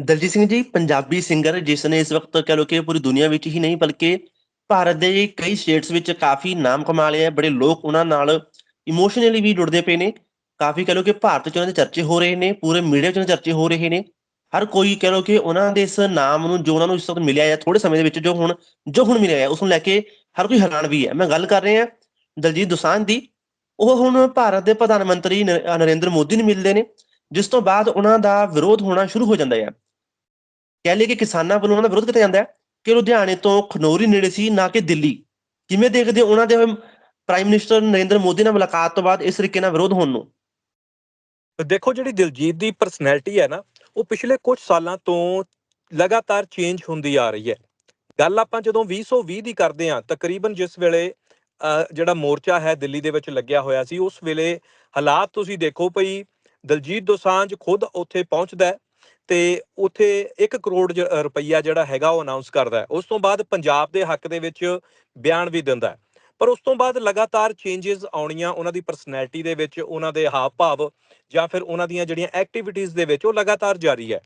Daljit Singh ji, Punjabi singer ਜਿਸ ਨੇ ਇਸ ਵਕਤ ਕਹ ਲੋ ਕਿ ਪੂਰੀ ਦੁਨੀਆ ਵਿੱਚ ਹੀ ਨਹੀਂ ਬਲਕਿ ਭਾਰਤ ਦੇ ਕਈ ਸਟੇਟਸ ਵਿੱਚ ਕਾਫੀ ਨਾਮ ਕਮਾ ਲਿਆ ਹੈ ਬੜੇ ਲੋਕ ਉਹਨਾਂ ਨਾਲ ਇਮੋਸ਼ਨਲੀ ਵੀ ਜੁੜਦੇ ਪਏ ਨੇ। ਕਾਫੀ ਕਹ ਲੋ ਕਿ ਭਾਰਤ 'ਚ ਉਹਨਾਂ ਦੇ ਚਰਚੇ ਹੋ ਰਹੇ ਨੇ, ਪੂਰੇ ਮੀਡੀਆ 'ਚ ਉਹਨਾਂ ਦੇ ਚਰਚੇ ਹੋ ਰਹੇ ਨੇ। ਹਰ ਕੋਈ ਕਹ ਲੋ ਕਿ ਉਹਨਾਂ ਦੇ ਇਸ ਨਾਮ ਨੂੰ, ਜੋ ਉਹਨਾਂ ਨੂੰ ਇਸ ਵਕਤ ਮਿਲਿਆ ਹੈ ਥੋੜੇ ਸਮੇਂ ਦੇ ਵਿੱਚ ਜੋ ਹੁਣ ਜੋ ਹੁਣ ਮਿਲਿਆ ਹੈ ਉਸ ਨੂੰ ਲੈ ਕੇ ਹਰ ਕੋਈ ਹੈਰਾਨ ਵੀ ਹੈ। ਮੈਂ ਗੱਲ ਕਰ ਰਿਹਾ ਦਲਜੀਤ ਦੋਸਾਂਝ ਦੀ। ਉਹ ਹੁਣ ਭਾਰਤ ਦੇ ਪ੍ਰਧਾਨ ਮੰਤਰੀ ਨ- ਨਰਿੰਦਰ ਮੋਦੀ ਨੂੰ ਮਿਲਦੇ ਨੇ, ਜਿਸ ਤੋਂ ਬਾਅਦ ਉਹਨਾਂ ਦਾ ਵਿਰੋਧ ਹੋਣਾ ਸ਼ੁਰੂ ਹੋ ਜਾਂਦਾ ਹੈ ਕਹਿ ਲਈਏ ਕਿ ਕਿਸਾਨਾਂ ਵੱਲੋਂ ਉਹਨਾਂ ਦਾ ਵਿਰੋਧ ਕੀਤਾ ਜਾਂਦਾ ਹੈ ਕਿ ਲੁਧਿਆਣੇ ਤੋਂ ਖਨੋਰੀ ਨੇੜੇ ਸੀ, ਨਾ ਕਿ ਦਿੱਲੀ। ਕਿਵੇਂ ਦੇਖਦੇ ਹੋ ਉਹਨਾਂ ਦੇ ਪ੍ਰਾਈਮ ਮਿਨਿਸਟਰ ਨਰਿੰਦਰ ਮੋਦੀ ਨਾਲ ਮੁਲਾਕਾਤ ਤੋਂ ਬਾਅਦ ਇਸ ਤਰੀਕੇ ਨਾਲ ਵਿਰੋਧ ਹੋਣ ਨੂੰ? ਦੇਖੋ ਜਿਹੜੀ ਦਿਲਜੀਤ ਦੀ ਪਰਸਨੈਲਿਟੀ ਹੈ ਨਾ, ਉਹ ਪਿਛਲੇ ਕੁਝ ਸਾਲਾਂ ਤੋਂ ਲਗਾਤਾਰ ਚੇਂਜ ਹੁੰਦੀ ਆ ਰਹੀ ਹੈ। ਗੱਲ ਆਪਾਂ ਜਦੋਂ 2020 ਦੀ ਕਰਦੇ ਹਾਂ, ਤਕਰੀਬਨ ਜਿਸ ਵੇਲੇ ਜਿਹੜਾ ਮੋਰਚਾ ਹੈ ਦਿੱਲੀ ਦੇ ਵਿੱਚ ਲੱਗਿਆ ਹੋਇਆ ਸੀ, ਉਸ ਵੇਲੇ ਹਾਲਾਤ ਤੁਸੀਂ ਦੇਖੋ ਭਈ ਦਲਜੀਤ ਦੋਸਾਂਝ ਖੁਦ ਉੱਥੇ ਪਹੁੰਚਦਾ ਹੈ। ਤੇ ਉੱਥੇ 1 ਕਰੋੜ ਜ- ਰੁਪਈਆ ਜਿਹੜਾ ਹੈਗਾ ਉਹ ਅਨਾਉਂਸ ਕਰਦਾ ਹੈ। ਉਸ ਤੋਂ ਬਾਅਦ ਪੰਜਾਬ ਦੇ ਹੱਕ ਦੇ ਵਿੱਚ ਬਿਆਨ ਵੀ ਦਿੰਦਾ ਹੈ। ਪਰ ਉਸ ਤੋਂ ਬਾਅਦ ਲਗਾਤਾਰ ਚੇਂਜਸ ਆਉਣੀਆਂ ਉਹਨਾਂ ਦੀ ਪਰਸਨੈਲਿਟੀ ਦੇ ਵਿੱਚ, ਉਹਨਾਂ ਦੇ ਹਾਵ ਭਾਵ ਜਾਂ ਫਿਰ ਉਹਨਾਂ ਦੀਆਂ ਜਿਹੜੀਆਂ ਐਕਟੀਵਿਟੀਜ਼ ਦੇ ਵਿੱਚ ਉਹ ਲਗਾਤਾਰ ਜਾਰੀ ਹੈ।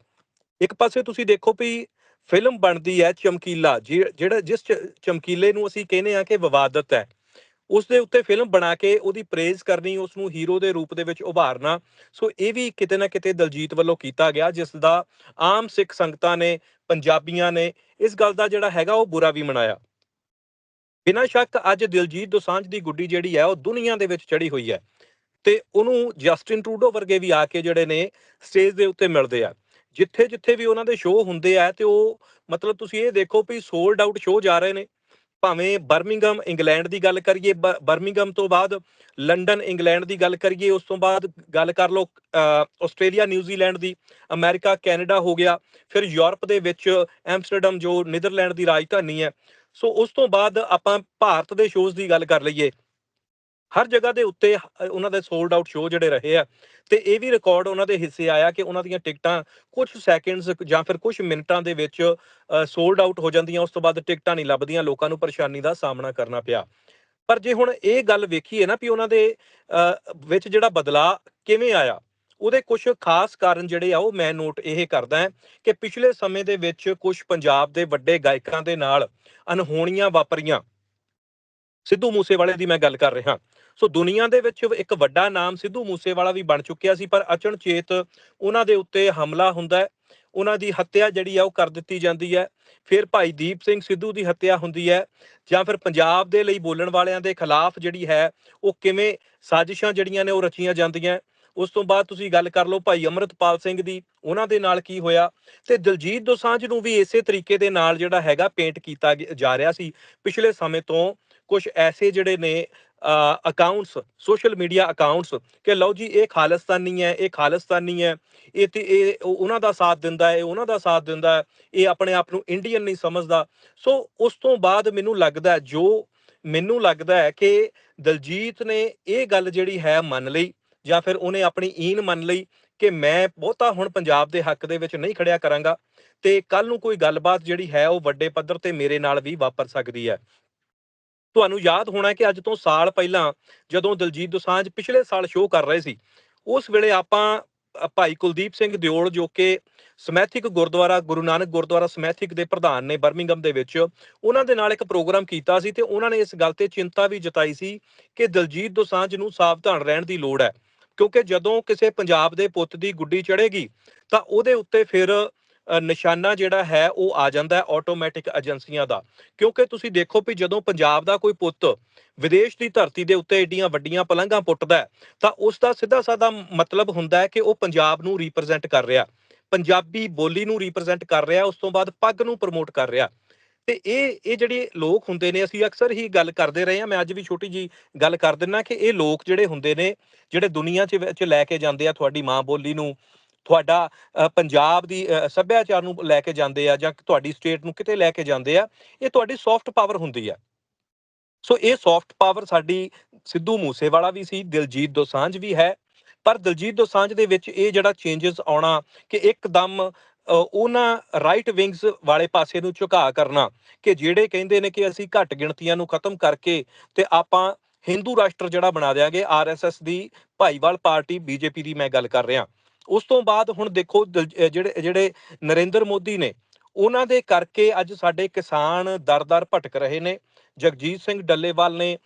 ਇੱਕ ਪਾਸੇ ਤੁਸੀਂ ਦੇਖੋ ਵੀ ਫਿਲਮ ਬਣਦੀ ਹੈ ਚਮਕੀਲਾ ਜਿ- ਜਿਹੜਾ ਜਿਸ ਚ- ਚਮਕੀਲੇ ਨੂੰ ਅਸੀਂ ਕਹਿੰਦੇ ਆ ਕਿ ਵਿਵਾਦਤ ਹੈ। ਉਸ ਦੇ ਉੱਤੇ ਫਿਲਮ ਬਣਾ ਕੇ ਉਹਦੀ ਪ੍ਰੇਜ਼ ਕਰਨੀ ਉਸ ਨੂੰ ਹੀਰੋ ਦੇ ਰੂਪ ਦੇ ਵਿੱਚ ਉਭਾਰਨਾ, ਸੋ ਇਹ ਵੀ ਕਿਤੇ ਨਾ ਕਿਤੇ ਦਲਜੀਤ ਵੱਲੋਂ ਕੀਤਾ ਗਿਆ, ਜਿਸ ਦਾ ਆਮ ਸਿੱਖ ਸੰਗਤਾਂ ਨੇ, ਪੰਜਾਬੀਆਂ ਨੇ ਇਸ ਗੱਲ ਦਾ ਜਿਹੜਾ ਹੈਗਾ ਉਹ ਬੁਰਾ ਵੀ ਮਨਾਇਆ। ਬਿਨਾਂ ਸ਼ੱਕ ਅੱਜ ਦਿਲਜੀਤ ਦੋਸਾਂਝ ਦੀ ਗੁੱਡੀ ਜਿਹੜੀ ਹੈ, ਉਹ ਦੁਨੀਆ ਦੇ ਵਿੱਚ ਚੜੀ ਹੋਈ ਹੈ ਤੇ ਉਹਨੂੰ ਜਸਟਿਨ ਟਰੂਡੋ ਵਰਗੇ ਵੀ ਆ ਕੇ ਜਿਹੜੇ ਨੇ ਸਟੇਜ ਦੇ ਉੱਤੇ ਮਿਲਦੇ ਆ। ਜਿੱਥੇ ਜਿੱਥੇ ਵੀ ਉਹਨਾਂ ਦੇ ਸ਼ੋਅ ਹੁੰਦੇ ਆ ਤੇ ਉਹ ਮਤਲਬ ਤੁਸੀਂ ਇਹ ਦੇਖੋ ਵੀ ਸੋਲਡ ਆਊਟ ਸ਼ੋਅ ਜਾ ਰਹੇ ਨੇ। ਭਾਵੇਂ ਬਰਮਿੰਗਮ ਇੰਗਲੈਂਡ ਦੀ ਗੱਲ ਕਰੀਏ, ਬ- ਬਰਮਿੰਗਮ ਤੋਂ ਬਾਅਦ ਲੰਡਨ, ਇੰਗਲੈਂਡ ਦੀ ਗੱਲ ਕਰੀਏ, ਉਸ ਤੋਂ ਬਾਅਦ ਗੱਲ ਕਰ ਲਓ ਆਸਟ੍ਰੇਲੀਆ ਨਿਊਜ਼ੀਲੈਂਡ ਦੀ, ਅਮਰੀਕਾ, ਕੈਨੇਡਾ ਹੋ ਗਿਆ, ਫਿਰ ਯੂਰਪ ਦੇ ਵਿੱਚ ਐਮਸਟਰਡਮ, ਜੋ ਨੀਦਰਲੈਂਡ ਦੀ ਰਾਜਧਾਨੀ ਹੈ। ਸੋ ਉਸ ਤੋਂ ਬਾਅਦ ਆਪਾਂ ਭਾਰਤ ਦੇ ਸ਼ੋਜ਼ ਦੀ ਗੱਲ ਕਰ ਲਈਏ। ਹਰ ਜਗ੍ਹਾ ਦੇ ਉੱਤੇ ਉਹਨਾਂ ਦੇ ਸੋਲਡ ਆਊਟ ਸ਼ੋਅ ਜਿਹੜੇ ਰਹੇ ਆ, ਤੇ ਇਹ ਵੀ ਰਿਕਾਰਡ ਉਹਨਾਂ ਦੇ ਹਿੱਸੇ ਆਇਆ ਕਿ ਉਹਨਾਂ ਦੀਆਂ ਟਿਕਟਾਂ ਕੁਝ ਸੈਕਿੰਡਸ ਜਾਂ ਫਿਰ ਕੁਝ ਮਿੰਟਾਂ ਦੇ ਵਿੱਚ ਸੋਲਡ ਆਊਟ ਹੋ ਜਾਂਦੀਆਂ, ਉਸ ਤੋਂ ਬਾਅਦ ਟਿਕਟਾਂ ਨਹੀਂ ਲੱਭਦੀਆਂ, ਲੋਕਾਂ ਨੂੰ ਪਰੇਸ਼ਾਨੀ ਦਾ ਸਾਹਮਣਾ ਕਰਨਾ ਪਿਆ। ਪਰ ਜੇ ਹੁਣ ਇਹ ਗੱਲ ਵੇਖੀਏ ਨਾ ਵੀ ਉਹਨਾਂ ਦੇ ਵਿੱਚ ਜਿਹੜਾ ਬਦਲਾਅ ਕਿਵੇਂ ਆਇਆ, ਉਹਦੇ ਕੁਝ ਖਾਸ ਕਾਰਨ ਜਿਹੜੇ ਆ, ਉਹ ਮੈਂ ਨੋਟ ਇਹ ਕਰਦਾ ਹਾਂ ਕਿ ਪਿਛਲੇ ਸਮੇਂ ਦੇ ਵਿੱਚ ਕੁਝ ਪੰਜਾਬ ਦੇ ਵੱਡੇ ਗਾਇਕਾਂ ਦੇ ਨਾਲ ਅਨਹੋਣੀਆਂ ਵਾਪਰੀਆਂ। ਸਿੱਧੂ ਮੂਸੇਵਾਲੇ ਦੀ ਮੈਂ ਗੱਲ ਕਰ ਰਿਹਾ। ਸੋ ਦੁਨੀਆ ਦੇ ਵਿੱਚ ਇੱਕ ਵੱਡਾ ਨਾਮ ਸਿੱਧੂ ਮੂਸੇਵਾਲਾ ਵੀ ਬਣ ਚੁੱਕਿਆ ਸੀ, ਪਰ ਅਚਨਚੇਤ ਉਹਨਾਂ ਦੇ ਉੱਤੇ ਹਮਲਾ ਹੁੰਦਾ ਹੈ, ਉਹਨਾਂ ਦੀ ਹੱਤਿਆ ਜਿਹੜੀ ਆ ਉਹ ਕਰ ਦਿੱਤੀ ਜਾਂਦੀ ਹੈ। ਫਿਰ ਭਾਈ ਦੀਪ ਸਿੰਘ ਸਿੱਧੂ ਦੀ ਹੱਤਿਆ ਹੁੰਦੀ ਹੈ ਜਾਂ ਫਿਰ ਪੰਜਾਬ ਦੇ ਲਈ ਬੋਲਣ ਵਾਲਿਆਂ ਦੇ ਖਿਲਾਫ ਜਿਹੜੀ ਹੈ ਉਹ ਕਿਵੇਂ ਸਾਜ਼ਿਸ਼ਾਂ ਜਿਹੜੀਆਂ ਨੇ ਉਹ ਰਚੀਆਂ ਜਾਂਦੀਆਂ ਉਸ ਤੋਂ ਬਾਅਦ ਤੁਸੀਂ ਗੱਲ ਕਰ ਲਓ ਭਾਈ ਅਮਰਤਪਾਲ ਸਿੰਘ ਦੀ, ਉਹਨਾਂ ਦੇ ਨਾਲ ਕੀ ਹੋਇਆ ਤੇ ਦਲਜੀਤ ਦੋਸਾਂਝ ਨੂੰ ਵੀ ਇਸੇ ਤਰੀਕੇ ਦੇ ਨਾਲ ਜਿਹੜਾ ਹੈਗਾ ਪੇਂਟ ਕੀਤਾ ਜਾ ਰਿਹਾ ਸੀ। ਪਿਛਲੇ ਸਮੇਂ ਤੋਂ ਕੁਝ ਐਸੇ ਜਿਹੜੇ ਨੇ ਅਕਾਊਂਟਸ ਸੋਸ਼ਲ ਮੀਡੀਆ ਅਕਾਊਂਟਸ ਕਿ ਲਓ ਜੀ, ਇਹ ਖਾਲਿਸਤਾਨੀ ਹੈ, ਇਹ ਖਾਲਿਸਤਾਨੀ ਹੈ, ਇਹ ਤੇ ਇਹ ਉਹਨਾਂ ਦਾ ਸਾਥ ਦਿੰਦਾ ਹੈ, ਇਹ ਉਹਨਾਂ ਦਾ ਸਾਥ ਦਿੰਦਾ ਹੈ, ਇਹ ਆਪਣੇ ਆਪ ਨੂੰ ਇੰਡੀਅਨ ਨਹੀਂ ਸਮਝਦਾ। ਸੋ ਉਸ ਤੋਂ ਬਾਅਦ ਮੈਨੂੰ ਲੱਗਦਾ ਜੋ ਮੈਨੂੰ ਲੱਗਦਾ ਹੈ ਕਿ ਦਲਜੀਤ ਨੇ ਇਹ ਗੱਲ ਜਿਹੜੀ ਹੈ ਮੰਨ ਲਈ ਜਾਂ ਫਿਰ ਉਹਨੇ ਆਪਣੀ ਈਨ ਮੰਨ ਲਈ ਕਿ ਮੈਂ ਬਹੁਤਾ ਹੁਣ ਪੰਜਾਬ ਦੇ ਹੱਕ ਦੇ ਵਿੱਚ ਨਹੀਂ ਖੜਿਆ ਕਰਾਂਗਾ ਤੇ ਕੱਲ ਨੂੰ ਕੋਈ ਗੱਲਬਾਤ ਜਿਹੜੀ ਹੈ ਉਹ ਵੱਡੇ ਪੱਧਰ ਤੇ ਮੇਰੇ ਨਾਲ ਵੀ ਵਾਪਰ ਸਕਦੀ ਹੈ। ਤੁਹਾਨੂੰ ਯਾਦ ਹੋਣਾ ਕਿ ਅੱਜ ਤੋਂ ਸਾਲ ਪਹਿਲਾਂ ਜਦੋਂ ਦਲਜੀਤ ਦੋਸਾਂਝ ਪਿਛਲੇ ਸਾਲ ਸ਼ੋਅ ਕਰ ਰਹੇ ਸੀ, ਉਸ ਵੇਲੇ ਆਪਾਂ ਭਾਈ ਕੁਲਦੀਪ ਸਿੰਘ ਦਿਓਲ ਜੋ ਕਿ ਸਮੈਥਿਕ ਗੁਰਦੁਆਰਾ, ਗੁਰੂ ਨਾਨਕ ਗੁਰਦੁਆਰਾ ਸਮੈਥਿਕ ਦੇ ਪ੍ਰਧਾਨ ਨੇ ਬਰਮਿੰਗਮ ਦੇ ਵਿੱਚ, ਉਹਨਾਂ ਦੇ ਨਾਲ ਇੱਕ ਪ੍ਰੋਗਰਾਮ ਕੀਤਾ ਸੀ ਤੇ ਉਹਨਾਂ ਨੇ ਇਸ ਗੱਲ ਤੇ ਚਿੰਤਾ ਵੀ ਜਤਾਈ ਸੀ ਕਿ ਦਲਜੀਤ ਦੋਸਾਂਝ ਨੂੰ ਸਾਵਧਾਨ ਰਹਿਣ ਦੀ ਲੋੜ ਹੈ। ਕਿਉਂਕਿ ਜਦੋਂ ਕਿਸੇ ਪੰਜਾਬ ਦੇ ਪੁੱਤ ਦੀ ਗੁੱਡੀ ਚੜੇਗੀ ਤਾਂ ਉਹਦੇ ਉੱਤੇ ਫਿਰ ਨਿਸ਼ਾਨਾ ਜਿਹੜਾ ਹੈ, ਉਹ ਆ ਜਾਂਦਾ ਹੈ ਆਟੋਮੈਟਿਕ ਏਜੰਸੀਆਂ ਦਾ। ਕਿਉਂਕਿ ਤੁਸੀਂ ਦੇਖੋ ਵੀ ਜਦੋਂ ਪੰਜਾਬ ਦਾ ਕੋਈ ਪੁੱਤ ਵਿਦੇਸ਼ ਦੀ ਧਰਤੀ ਦੇ ਉੱਤੇ ਏਡੀਆਂ ਵੱਡੀਆਂ ਪਲੰਘਾਂ ਪੁੱਟਦਾ ਤਾਂ ਉਸ ਦਾ ਸਿੱਧਾ ਸਾਦਾ ਮਤਲਬ ਹੁੰਦਾ ਹੈ ਕਿ ਉਹ ਪੰਜਾਬ ਨੂੰ ਰਿਪਰੈਜ਼ੈਂਟ ਕਰ ਰਿਹਾ ਪੰਜਾਬੀ ਬੋਲੀ ਨੂੰ ਰਿਪਰੈਜ਼ੈਂਟ ਕਰ ਰਿਹਾ ਉਸ ਤੋਂ ਬਾਅਦ ਪੱਗ ਨੂੰ ਪ੍ਰਮੋਟ ਕਰ ਰਿਹਾ ਤੇ ਇਹ ਇਹ ਜਿਹੜੇ ਲੋਕ ਹੁੰਦੇ ਨੇ, ਅਸੀਂ ਅਕਸਰ ਹੀ ਗੱਲ ਕਰਦੇ ਰਹੇ ਹਾਂ, ਮੈਂ ਅੱਜ ਵੀ ਛੋਟੀ ਜੀ ਗੱਲ ਕਰ ਦਿੰਨਾ ਕਿ ਇਹ ਲੋਕ ਜਿਹੜੇ ਹੁੰਦੇ ਨੇ, ਜਿਹੜੇ ਦੁਨੀਆ 'ਚ ਲੈ ਕੇ ਜਾਂਦੇ ਆ ਤੁਹਾਡੀ ਮਾਂ ਬੋਲੀ ਨੂੰ ਤੁਹਾਡਾ ਪੰਜਾਬ ਦੀ ਸੱਭਿਆਚਾਰ ਨੂੰ ਲੈ ਕੇ ਜਾਂਦੇ ਆ ਜਾਂ ਤੁਹਾਡੀ ਸਟੇਟ ਨੂੰ ਕਿਤੇ ਲੈ ਕੇ ਜਾਂਦੇ ਆ, ਇਹ ਤੁਹਾਡੀ ਸੌਫਟ ਪਾਵਰ ਹੁੰਦੀ ਆ। ਸੋ ਇਹ ਸੌਫਟ ਪਾਵਰ ਸਾਡੀ ਸਿੱਧੂ ਮੂਸੇਵਾਲਾ ਵੀ ਸੀ, ਦਿਲਜੀਤ ਦੋਸਾਂਝ ਵੀ ਹੈ, ਪਰ ਦਿਲਜੀਤ ਦੋਸਾਂਝ ਦੇ ਵਿੱਚ ਇਹ ਜਿਹੜਾ ਚੇਂਜਸ ਆਉਣਾ ਕਿ ਇੱਕਦਮ ਉਹਨਾਂ ਰਾਈਟ ਵਿੰਗਸ ਵਾਲੇ ਪਾਸੇ ਨੂੰ ਝੁਕਾ ਕਰਨਾ ਕਿ ਜਿਹੜੇ ਕਹਿੰਦੇ ਨੇ ਕਿ ਅਸੀਂ ਘੱਟ ਗਿਣਤੀਆਂ ਨੂੰ ਖਤਮ ਕਰਕੇ ਤੇ ਆਪਾਂ ਹਿੰਦੂ ਰਾਸ਼ਟਰ ਜਿਹੜਾ ਬਣਾ ਦਿਆਂਗੇ ਆਰਐਸਐਸ ਦੀ ਭਾਈਵਾਲ ਪਾਰਟੀ ਬੀਜੇਪੀ ਦੀ ਮੈਂ ਗੱਲ ਕਰ ਰਿਹਾ। ਉਸ ਤੋਂ ਬਾਅਦ ਹੁਣ ਦੇਖੋ ਦਿਲ- ਜਿਹੜੇ ਜਿਹੜੇ ਨਰਿੰਦਰ ਮੋਦੀ ਨੇ, ਉਹਨਾਂ ਦੇ ਕਰਕੇ ਅੱਜ ਸਾਡੇ ਕਿਸਾਨ ਦਰ-ਦਰ ਭਟਕ ਰਹੇ ਨੇ। ਜਗਜੀਤ ਸਿੰਘ ਡੱਲੇਵਾਲ ਨੇ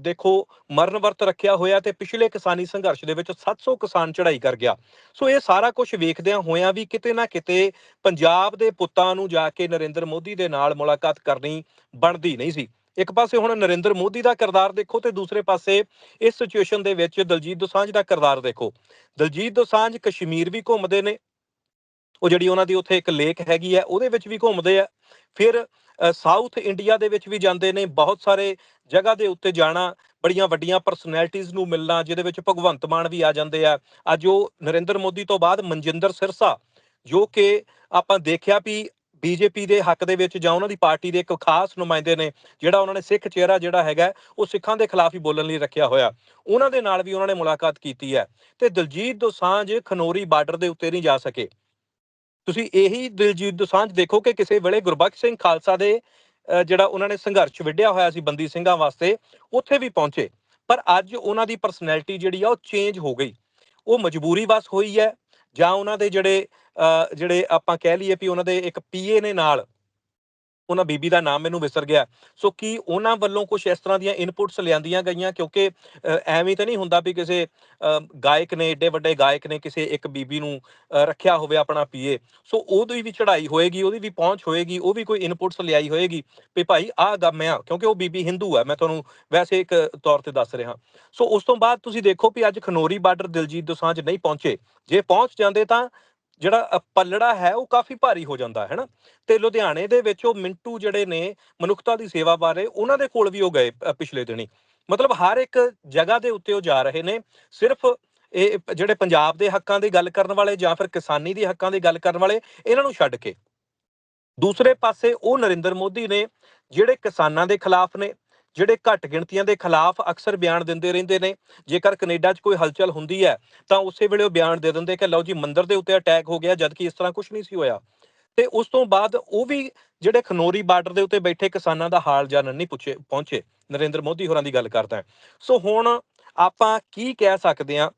ਦੇਖੋ ਮਰਨ ਵਰਤ ਰੱਖਿਆ ਹੋਇਆ ਤੇ ਪਿਛਲੇ ਕਿਸਾਨੀ ਸੰਘਰਸ਼ ਦੇ ਵਿੱਚ 700 ਕਿਸਾਨ ਚੜ੍ਹਾਈ ਕਰ ਗਿਆ। ਸੋ ਇਹ ਸਾਰਾ ਕੁਝ ਵੇਖਦਿਆਂ ਹੋਇਆਂ ਵੀ ਕਿਤੇ ਨਾ ਕਿਤੇ ਪੰਜਾਬ ਦੇ ਪੁੱਤਾਂ ਨੂੰ ਜਾ ਕੇ ਨਰਿੰਦਰ ਮੋਦੀ ਦੇ ਨਾਲ ਮੁਲਾਕਾਤ ਕਰਨੀ ਬਣਦੀ ਨਹੀਂ ਸੀ। ਇੱਕ ਪਾਸੇ ਹੁਣ ਨਰਿੰਦਰ ਮੋਦੀ ਦਾ ਕਿਰਦਾਰ ਦੇਖੋ ਤੇ ਦੂਸਰੇ ਪਾਸੇ ਇਸ ਸਿਚੁਏਸ਼ਨ ਦੇ ਵਿੱਚ ਦਲਜੀਤ ਦੋਸਾਂਝ ਦਾ ਕਿਰਦਾਰ ਦੇਖੋ। ਦਲਜੀਤ ਦੋਸਾਂਝ ਕਸ਼ਮੀਰ ਵੀ ਘੁੰਮਦੇ ਨੇ। ਉਹ ਜਿਹੜੀ ਉਹਨਾਂ ਦੀ ਉੱਥੇ ਇੱਕ ਲੇਕ ਹੈਗੀ ਹੈ, ਉਹਦੇ ਵਿੱਚ ਵੀ ਘੁੰਮਦੇ ਆ। ਫਿਰ ਸਾਊਥ ਇੰਡੀਆ ਦੇ ਵਿੱਚ ਵੀ ਜਾਂਦੇ ਨੇ, ਬਹੁਤ ਸਾਰੇ ਜਗ੍ਹਾ ਦੇ ਉੱਤੇ ਜਾਣਾ, ਬੜੀਆਂ ਵੱਡੀਆਂ ਪਰਸਨੈਲਿਟੀਆਂ ਨੂੰ ਮਿਲਣਾ, ਜਿਹਦੇ ਵਿੱਚ ਭਗਵੰਤ ਮਾਨ ਵੀ ਆ ਜਾਂਦੇ ਆ। ਅੱਜ ਉਹ ਨਰਿੰਦਰ ਮੋਦੀ ਤੋਂ ਬਾਅਦ ਮਨਜਿੰਦਰ ਸਿਰਸਾ, ਜੋ ਕਿ ਆਪਾਂ ਦੇਖਿਆ ਵੀ ਬੀਜੇਪੀ ਦੇ ਹੱਕ ਦੇ ਵਿੱਚ ਜਾਂ ਉਹਨਾਂ ਦੀ ਪਾਰਟੀ ਦੇ ਇੱਕ ਖਾਸ ਨੁਮਾਇੰਦੇ ਨੇ ਜਿਹੜਾ ਉਹਨਾਂ ਨੇ ਸਿੱਖ ਚਿਹਰਾ ਜਿਹੜਾ ਹੈਗਾ, ਉਹ ਸਿੱਖਾਂ ਦੇ ਖਿਲਾਫ ਹੀ ਬੋਲਣ ਲਈ ਰੱਖਿਆ ਹੋਇਆ। ਉਹਨਾਂ ਦੇ ਨਾਲ ਵੀ ਉਹਨਾਂ ਨੇ ਮੁਲਾਕਾਤ ਕੀਤੀ ਹੈ ਤੇ ਦਲਜੀਤ ਦੋਸਾਂਝ ਖਨੋਰੀ ਬਾਰਡਰ ਦੇ ਉੱਤੇ ਨਹੀਂ ਜਾ ਸਕੇ। ਤੁਸੀਂ ਇਹੀ ਦਿਲਜੀਤ ਦੋਸਾਂਝ ਦੇਖੋ ਕਿ ਕਿਸੇ ਵੇਲੇ ਗੁਰਬਖਸ਼ ਸਿੰਘ ਖਾਲਸਾ ਦੇ ਜਿਹੜਾ ਉਹਨਾਂ ਨੇ ਸੰਘਰਸ਼ ਵਿੱਢਿਆ ਹੋਇਆ ਸੀ ਬੰਦੀ ਸਿੰਘਾਂ ਵਾਸਤੇ, ਉੱਥੇ ਵੀ ਪਹੁੰਚੇ। ਪਰ ਅੱਜ ਉਹਨਾਂ ਦੀ ਪਰਸਨੈਲਿਟੀ ਜਿਹੜੀ ਆ ਉਹ ਚੇਂਜ ਹੋ ਗਈ। ਉਹ ਮਜਬੂਰੀ ਬਸ ਹੋਈ ਹੈ ਜਾਂ ਉਹਨਾਂ ਦੇ ਜਿਹੜੇ ਜਿਹੜੇ ਆਪਾਂ ਕਹਿ ਲਈਏ ਵੀ ਉਹਨਾਂ ਦੇ ਇੱਕ ਪੀਏ ਨੇ ਨਾਲ, ਉਹਨਾਂ ਬੀਬੀ ਦਾ ਨਾਮ ਮੈਨੂੰ ਵਿਸਰ ਗਿਆ। ਸੋ ਕੀ ਉਹਨਾਂ ਵੱਲੋਂ ਕੁਝ ਇਸ ਤਰ੍ਹਾਂ ਦੀਆਂ ਇਨਪੁਟਸ ਲਿਆਂਦੀਆਂ ਗਈਆਂ? ਕਿਉਂਕਿ ਐਵੇਂ ਤਾਂ ਨਹੀਂ ਹੁੰਦਾ ਵੀ ਕਿਸੇ ਗਾਇਕ ਨੇ, ਏਡੇ ਵੱਡੇ ਗਾਇਕ ਨੇ ਕਿਸੇ ਇੱਕ ਬੀਬੀ ਨੂੰ ਰੱਖਿਆ ਹੋਵੇ ਆਪਣਾ ਪੀਏ। ਸੋ ਉਹਦੀ ਵੀ ਚੜ੍ਹਾਈ ਹੋਏਗੀ, ਉਹਦੀ ਵੀ ਪਹੁੰਚ ਹੋਏਗੀ, ਉਹ ਵੀ ਕੋਈ ਇਨਪੁਟਸ ਲਿਆਈ ਹੋਏਗੀ ਵੀ ਭਾਈ ਆਹ ਕੰਮ ਆ, ਕਿਉਂਕਿ ਉਹ ਬੀਬੀ ਹਿੰਦੂ ਆ, ਮੈਂ ਤੁਹਾਨੂੰ ਵੈਸੇ ਇੱਕ ਤੌਰ ਤੇ ਦੱਸ ਰਿਹਾ। ਸੋ ਉਸ ਤੋਂ ਬਾਅਦ ਤੁਸੀਂ ਦੇਖੋ ਵੀ ਅੱਜ ਖਨੋਰੀ ਬਾਰਡਰ ਦਿਲਜੀਤ ਦੋਸਾਂਝ ਨਹੀਂ ਪਹੁੰਚੇ। ਜੇ ਪਹੁੰਚ ਜਾਂਦੇ ਤਾਂ ਜਿਹੜਾ ਪੱਲੜਾ ਹੈ, ਉਹ ਕਾਫੀ ਭਾਰੀ ਹੋ ਜਾਂਦਾ, ਹੈ ਨਾ? ਤੇ ਲੁਧਿਆਣੇ ਦੇ ਵਿੱਚ ਉਹ ਮਿੰਟੂ ਜਿਹੜੇ ਨੇ, ਮਨੁੱਖਤਾ ਦੀ ਸੇਵਾ ਬਾਰੇ, ਉਹਨਾਂ ਦੇ ਕੋਲ ਵੀ ਉਹ ਗਏ ਪਿਛਲੇ ਦਿਨੀ। ਮਤਲਬ ਹਰ ਇੱਕ ਜਗ੍ਹਾ ਦੇ ਉੱਤੇ ਉਹ ਜਾ ਰਹੇ ਨੇ, ਸਿਰਫ ਇਹ ਜਿਹੜੇ ਪੰਜਾਬ ਦੇ ਹੱਕਾਂ ਦੀ ਗੱਲ ਕਰਨ ਵਾਲੇ ਜਾਂ ਫਿਰ ਕਿਸਾਨੀ ਦੇ ਹੱਕਾਂ ਦੀ ਗੱਲ ਕਰਨ ਵਾਲੇ, ਇਹਨਾਂ ਨੂੰ ਛੱਡ ਕੇ। ਦੂਸਰੇ ਪਾਸੇ ਉਹ ਨਰਿੰਦਰ ਮੋਦੀ ਨੇ, ਜਿਹੜੇ ਕਿਸਾਨਾਂ ਦੇ ਖਿਲਾਫ ਨੇ ਜਿਹੜੇ ਘੱਟ ਗਿਣਤੀਆਂ ਦੇ ਖਿਲਾਫ ਅਕਸਰ ਬਿਆਨ ਦਿੰਦੇ ਰਹਿੰਦੇ ਨੇ। ਜੇਕਰ ਕੈਨੇਡਾ 'ਚ ਕੋਈ ਹਲਚਲ ਹੁੰਦੀ ਹੈ, ਤਾਂ ਉਸੇ ਵੇਲੇ ਉਹ ਬਿਆਨ ਦੇ ਦਿੰਦੇ ਕਿ ਲਓ ਜੀ, ਮੰਦਰ ਦੇ ਉੱਤੇ ਅਟੈਕ ਹੋ ਗਿਆ, ਜਦਕਿ ਇਸ ਤਰ੍ਹਾਂ ਕੁਝ ਨਹੀਂ ਸੀ ਹੋਇਆ। ਤੇ ਉਸ ਤੋਂ ਬਾਅਦ ਉਹ ਵੀ ਜਿਹੜੇ ਖਨੋਰੀ ਬਾਰਡਰ ਦੇ ਉੱਤੇ ਬੈਠੇ ਕਿਸਾਨਾਂ ਦਾ ਹਾਲ ਜਾਣਨ ਨਹੀਂ ਪੁੱਛੇ, ਪਹੁੰਚੇ। ਨਰਿੰਦਰ ਮੋਦੀ ਹੋਰਾਂ ਦੀ ਗੱਲ ਕਰਦਾ ਸੋ ਹੁਣ ਆਪਾਂ ਕੀ ਕਹਿ ਸਕਦੇ ਹਾਂ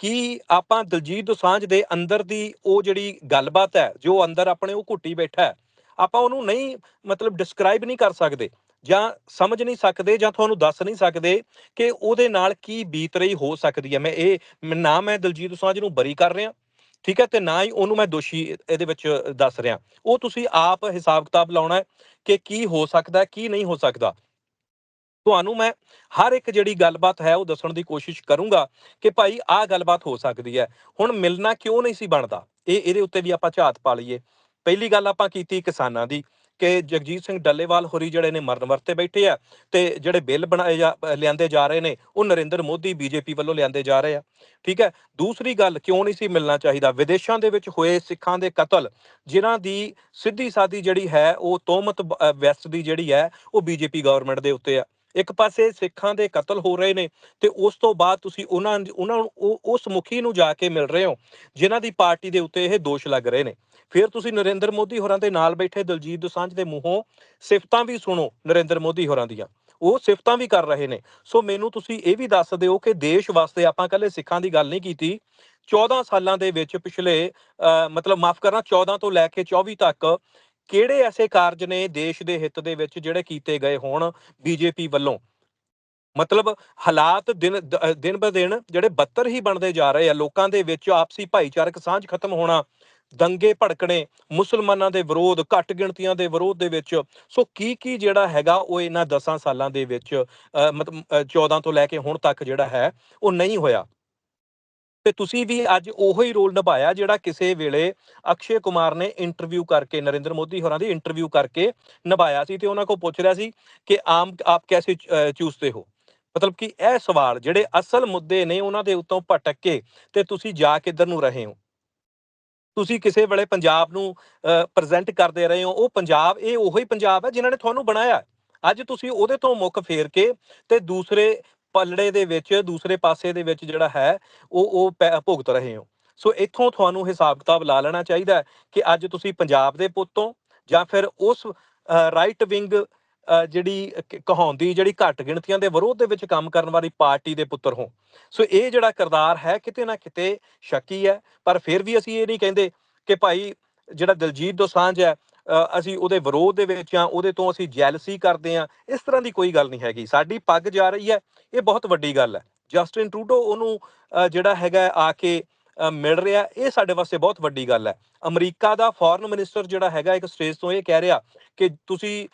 ਕਿ ਆਪਾਂ ਦਲਜੀਤ ਦੋਸਾਂਝ ਦੇ ਅੰਦਰ ਦੀ ਉਹ ਜਿਹੜੀ ਗੱਲਬਾਤ ਹੈ, ਜੋ ਅੰਦਰ ਆਪਣੇ ਉਹ ਘੁੱਟੀ ਬੈਠਾ ਹੈ, ਆਪਾਂ ਉਹਨੂੰ ਨਹੀਂ ਮਤਲਬ ਡਿਸਕ੍ਰਾਈਬ ਨਹੀਂ ਕਰ ਸਕਦੇ। ਜਾਂ ਸਮਝ ਨਹੀਂ ਸਕਦੇ ਜਾਂ ਤੁਹਾਨੂੰ ਦੱਸ ਨਹੀਂ ਸਕਦੇ ਕਿ ਉਹਦੇ ਨਾਲ ਕੀ ਬੀਤ ਰਹੀ, ਹੋ ਸਕਦੀ ਹੈ। ਮੈਂ ਇਹ ਨਾ ਮੈਂ ਦਲਜੀਤ ਦੋਸਾਂਝ ਨੂੰ ਬਰੀ ਕਰ ਰਿਹਾ, ਠੀਕ ਹੈ, ਤੇ ਨਾ ਹੀ ਉਹਨੂੰ ਮੈਂ ਦੋਸ਼ੀ ਇਹਦੇ ਵਿੱਚ ਦੱਸ ਰਿਹਾ। ਉਹ ਤੁਸੀਂ ਆਪ ਹਿਸਾਬ ਕਿਤਾਬ ਲਾਉਣਾ ਹੈ ਕਿ ਕੀ ਹੋ ਸਕਦਾ, ਕੀ ਨਹੀਂ ਹੋ ਸਕਦਾ। ਤੁਹਾਨੂੰ ਮੈਂ ਹਰ ਇੱਕ ਜਿਹੜੀ ਗੱਲਬਾਤ ਹੈ ਉਹ ਦੱਸਣ ਦੀ ਕੋਸ਼ਿਸ਼ ਕਰੂੰਗਾ ਕਿ ਭਾਈ ਆਹ ਗੱਲਬਾਤ ਹੋ ਸਕਦੀ ਹੈ। ਹੁਣ ਮਿਲਣਾ ਕਿਉਂ ਨਹੀਂ ਸੀ ਬਣਦਾ? ਇਹ, ਇਹਦੇ ਉੱਤੇ ਵੀ ਆਪਾਂ ਝਾਤ ਪਾ ਲਈਏ। ਪਹਿਲੀ ਗੱਲ ਆਪਾਂ ਕੀਤੀ ਕਿਸਾਨਾਂ ਦੀ। ਕਿ ਜਗਜੀਤ ਸਿੰਘ ਡੱਲੇਵਾਲ ਹੋਰੀ ਜਿਹੜੇ ਨੇ ਮਰਨ ਵਰਤੇ ਬੈਠੇ ਆ ਤੇ ਜਿਹੜੇ ਬਿੱਲ ਬਣਾਏ ਜਾ ਲਿਆਂਦੇ ਜਾ ਰਹੇ ਨੇ, ਉਹ ਨਰਿੰਦਰ ਮੋਦੀ ਬੀਜੇਪੀ ਵੱਲੋਂ ਲਿਆਂਦੇ ਜਾ ਰਹੇ ਆ। ਠੀਕ ਹੈ, ਦੂਸਰੀ ਗੱਲ ਕਿਉਂ ਨਹੀਂ ਸੀ ਮਿਲਣਾ ਚਾਹੀਦਾ? ਵਿਦੇਸ਼ਾਂ ਦੇ ਵਿੱਚ ਹੋਏ ਸਿੱਖਾਂ ਦੇ ਕਤਲ, ਜਿਨ੍ਹਾਂ ਦੀ ਸਿੱਧੀ ਸਾਦੀ ਜਿਹੜੀ ਹੈ, ਉਹ ਤੋਮਤ ਬ- ਵੈਸਟ ਦੀ ਜਿਹੜੀ ਹੈ, ਉਹ ਬੀਜੇਪੀ ਗਵਰਨਮੈਂਟ ਦੇ ਉੱਤੇ ਆ। ਇੱਕ ਪਾਸੇ ਸਿੱਖਾਂ ਦੇ ਕਤਲ ਹੋ ਰਹੇ ਨੇ ਤੇ ਉਸ ਤੋਂ ਬਾਅਦ ਤੁਸੀਂ ਉਹਨਾਂ ਉਹਨਾਂ ਨੂੰ ਉਸ ਮੁਖੀ ਨੂੰ ਜਾ ਕੇ ਮਿਲ ਰਹੇ ਹੋ ਜਿਨ੍ਹਾਂ ਦੀ ਪਾਰਟੀ ਦੇ ਉੱਤੇ ਇਹ ਦੋਸ਼ ਲੱਗ ਰਹੇ ਨੇ। ਫਿਰ ਤੁਸੀਂ ਨਰਿੰਦਰ ਮੋਦੀ ਹੋਰਾਂ ਦੇ ਨਾਲ ਬੈਠੇ ਦਲਜੀਤ ਦੋਸਾਂਝ ਦੇ ਮੂੰਹੋਂ ਸਿਫਤਾਂ ਵੀ ਸੁਣੋ ਨਰਿੰਦਰ ਮੋਦੀ ਹੋਰਾਂ ਦੀਆਂ। ਉਹ ਸਿਫਤਾਂ ਵੀ ਕਰ ਰਹੇ ਨੇ। ਸੋ ਮੈਨੂੰ ਤੁਸੀਂ ਇਹ ਵੀ ਦੱਸ ਦਿਓ ਕਿ ਦੇਸ਼ ਵਾਸਤੇ ਆਪਾਂ ਕੱਲੇ ਸਿੱਖਾਂ ਦੀ ਗੱਲ ਨਹੀਂ ਕੀਤੀ। 14 ਸਾਲਾਂ ਦੇ ਵਿੱਚ ਪਿਛਲੇ ਅਹ, ਮਤਲਬ ਮਾਫ ਕਰਨਾ 14 ਤੋਂ ਲੈ ਕੇ 24 ਤੱਕ ਕਿਹੜੇ ਐਸੇ ਕਾਰਜ ਨੇ ਦੇਸ਼ ਦੇ ਹਿੱਤ ਦੇ ਵਿੱਚ ਜਿਹੜੇ ਕੀਤੇ ਗਏ ਹੋਣ ਬੀਜੇਪੀ ਵੱਲੋਂ? ਮਤਲਬ ਹਾਲਾਤ ਦਿਨ ਦਿਨ ਬ ਦਿਨ ਜਿਹੜੇ ਬੱਤਰ ਹੀ ਬਣਦੇ ਜਾ ਰਹੇ ਆ ਲੋਕਾਂ ਦੇ ਵਿੱਚ ਆਪਸੀ ਭਾਈਚਾਰਕ ਸਾਂਝ ਖਤਮ ਹੋਣਾ ਦੰਗੇ ਭੜਕਣੇ ਮੁਸਲਮਾਨਾਂ ਦੇ ਵਿਰੋਧ ਘੱਟ ਗਿਣਤੀਆਂ ਦੇ ਵਿਰੋਧ ਦੇ ਵਿੱਚ ਸੋ ਕੀ ਕੀ ਜਿਹੜਾ ਹੈਗਾ ਉਹ ਇਹਨਾਂ 10 ਸਾਲਾਂ ਦੇ ਵਿੱਚ ਮਤਲਬ ਅਹ, 14 ਤੋਂ ਲੈ ਕੇ ਹੁਣ ਤੱਕ ਜਿਹੜਾ ਹੈ ਉਹ ਨਹੀਂ ਹੋਇਆ? ਤੇ ਤੁਸੀਂ ਵੀ ਅੱਜ ਉਹੋ ਹੀ ਰੋਲ ਨਿਭਾਇਆ ਜਿਹੜਾ ਕਿਸੇ ਵੇਲੇ ਅਕਸ਼ੇ ਕੁਮਾਰ ਨੇ ਇੰਟਰਵਿਊ ਕਰਕੇ ਨਰਿੰਦਰ ਮੋਦੀ ਹੋਰਾਂ ਦੀ ਇੰਟਰਵਿਊ ਕਰਕੇ ਨਿਭਾਇਆ ਸੀ ਤੇ ਉਹਨਾਂ ਕੋਲ ਪੁੱਛ ਰਿਹਾ ਸੀ ਕਿ ਆਮ ਆਪ ਕੈਸੇ ਅਹ, ਹੋ? ਮਤਲਬ ਕਿ ਇਹ ਸਵਾਲ ਜਿਹੜੇ ਅਸਲ ਮੁੱਦੇ ਨੇ ਉਹਨਾਂ ਦੇ ਉੱਤੋਂ ਭਟਕ ਕੇ ਤੇ ਤੁਸੀਂ ਜਾ ਕਿੱਧਰ ਨੂੰ ਰਹੇ ਹੋ? ਤੁਸੀਂ ਕਿਸੇ ਵੇਲੇ ਪੰਜਾਬ ਨੂੰ ਪ੍ਰੈਜ਼ੈਂਟ ਕਰਦੇ ਰਹੇ ਹੋ ਉਹ ਪੰਜਾਬ ਇਹ ਉਹੀ ਪੰਜਾਬ ਹੈ ਜਿਨ੍ਹਾਂ ਨੇ ਤੁਹਾਨੂੰ ਬਣਾਇਆ। ਅੱਜ ਤੁਸੀਂ ਉਹਦੇ ਤੋਂ ਮੁੱਖ ਫੇਰ ਕੇ ਤੇ ਦੂਸਰੇ ਪੱਲੜੇ ਦੇ ਵਿੱਚ, ਦੂਸਰੇ ਪਾਸੇ ਦੇ ਵਿੱਚ ਜਿਹੜਾ ਹੈ, ਉਹ ਉਹ ਪੈ- ਭੁਗਤ ਰਹੇ ਹੋ। ਸੋ ਇੱਥੋਂ ਤੁਹਾਨੂੰ ਹਿਸਾਬ ਕਿਤਾਬ ਲਾ ਲੈਣਾ ਚਾਹੀਦਾ ਕਿ ਅੱਜ ਤੁਸੀਂ ਪੰਜਾਬ ਦੇ ਪੁੱਤੋਂ ਜਾਂ ਫਿਰ ਉਸ ਰਾਈਟ ਵਿੰਗ ਜਿਹੜੀ ਕਹਾਉਂਦੀ, ਜਿਹੜੀ ਘੱਟ ਗਿਣਤੀਆਂ ਦੇ ਵਿਰੋਧ ਦੇ ਵਿੱਚ ਕੰਮ ਕਰਨ ਵਾਲੀ ਪਾਰਟੀ ਦੇ ਪੁੱਤਰ ਹੋ। ਸੋ ਇਹ ਜਿਹੜਾ ਕਿਰਦਾਰ ਹੈ, ਕਿਤੇ ਨਾ ਕਿਤੇ ਸ਼ੱਕੀ ਹੈ, ਪਰ ਫਿਰ ਵੀ ਅਸੀਂ ਇਹ ਨਹੀਂ ਕਹਿੰਦੇ ਕਿ ਭਾਈ ਜਿਹੜਾ ਦਿਲਜੀਤ ਦੋਸਾਂਝ ਹੈ ਅਸੀਂ ਉਹਦੇ ਵਿਰੋਧ ਦੇ ਵਿੱਚ ਆ ਉਹਦੇ ਤੋਂ ਅਸੀਂ ਜੈਲਸੀ ਕਰਦੇ ਆ ਇਸ ਤਰ੍ਹਾਂ ਦੀ ਕੋਈ ਗੱਲ ਨਹੀਂ ਹੈਗੀ। ਸਾਡੀ ਪੱਗ ਜਾ ਰਹੀ ਹੈ, ਇਹ ਬਹੁਤ ਵੱਡੀ ਗੱਲ ਹੈ। ਜਸਟਿਨ ਟਰੂਡੋ ਉਹਨੂੰ ਜਿਹੜਾ ਹੈਗਾ ਆ ਕੇ ਮਿਲ ਰਿਹਾ, ਇਹ ਸਾਡੇ ਵਾਸਤੇ ਬਹੁਤ ਵੱਡੀ ਗੱਲ ਹੈ। ਅਮਰੀਕਾ ਦਾ ਫੋਰਨ ਮਿਨਿਸਟਰ ਜਿਹੜਾ ਹੈਗਾ ਇੱਕ ਸਟੇਜ ਤੋਂ ਇਹ ਕਹਿ ਰਿਹਾ ਕਿ ਤੁਸੀਂ